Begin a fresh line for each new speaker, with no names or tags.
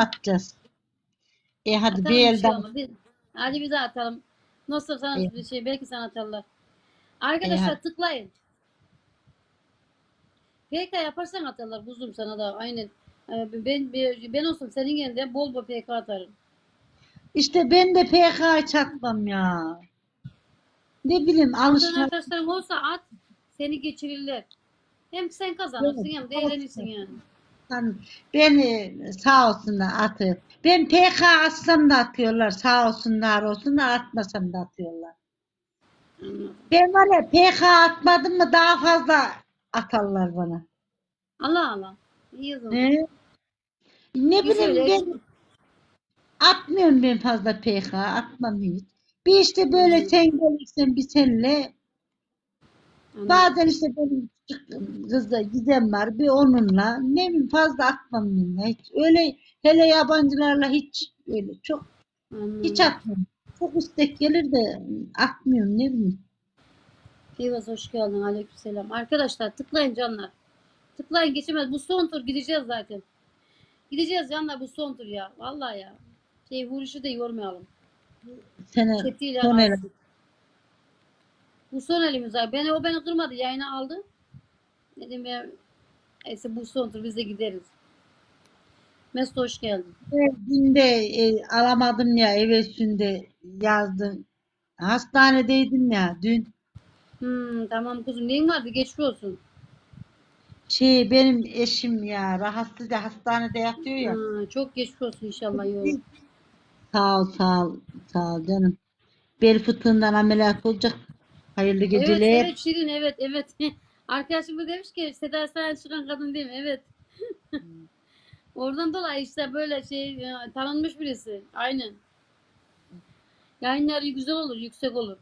atacağız. E hadi
Atalım
bir
bir şey
elden.
Hadi daha atalım. Nasıl sana
İyi.
bir şey belki sana atarlar. Arkadaşlar
hadi.
tıklayın. PK yaparsan atarlar kuzum sana da aynen. Ee, Ben, ben, ben olsam senin yerinde bol bol PK atarım.
İşte ben de PK çakmam ya. Ne bileyim
Senin
alışkan.
arkadaşların olsa at seni geçirirler. Hem sen kazanırsın hem de eğlenirsin yani.
Beni sağ olsunlar atıyor. Ben PK atsam da atıyorlar. Sağ olsunlar olsun da atmasam da atıyorlar.
Anladım.
Ben var ya PK atmadım mı daha fazla atarlar bana.
Allah Allah. İyi o zaman.
Ne? Ne bileyim ben atmıyorum ben fazla PK atmam hiç. Bir işte böyle
Hmm.
sen gelirsen bir senle
Anladım.
bazen işte benim kızla gizem var bir onunla ne bileyim fazla atmam ben hiç. Öyle hele yabancılarla hiç öyle çok
Anladım.
hiç atmıyorum. Çok istek gelir de atmıyorum ne bileyim.
Fivas hoş geldin. Aleykümselam. Arkadaşlar tıklayın canlar. Tıklayın geçemez. Bu son tur gideceğiz zaten. Gideceğiz canlar bu son tur ya. Vallahi ya. Şey Huriş'i de yormayalım.
Sene
Çetiyle
son el.
alsın. Bu son elimiz abi. Beni, o beni kırmadı. Yayına aldı. Dedim ya neyse bu son tur biz de gideriz. Mesut hoş geldin.
Dün de e, alamadım ya evvelsinде yazdım. Hastanedeydim ya dün.
Hmm, tamam kuzum. Neyin vardı? Geçmiş olsun.
Şey benim eşim ya rahatsız ya hastanede yatıyor ya.
Ha, çok geçmiş olsun inşallah. Yok.
Sağ ol sağ ol sağ ol canım. Bel fıtığından ameliyat olacak. Hayırlı
Evet,
geceler.
evet Şirin evet evet. Arkadaşım da demiş ki Seda Sayan çıkan kadın değil mi? Evet. Oradan dolayı işte böyle şey ya, tanınmış birisi. Aynen. Yayınları güzel olur, yüksek olur.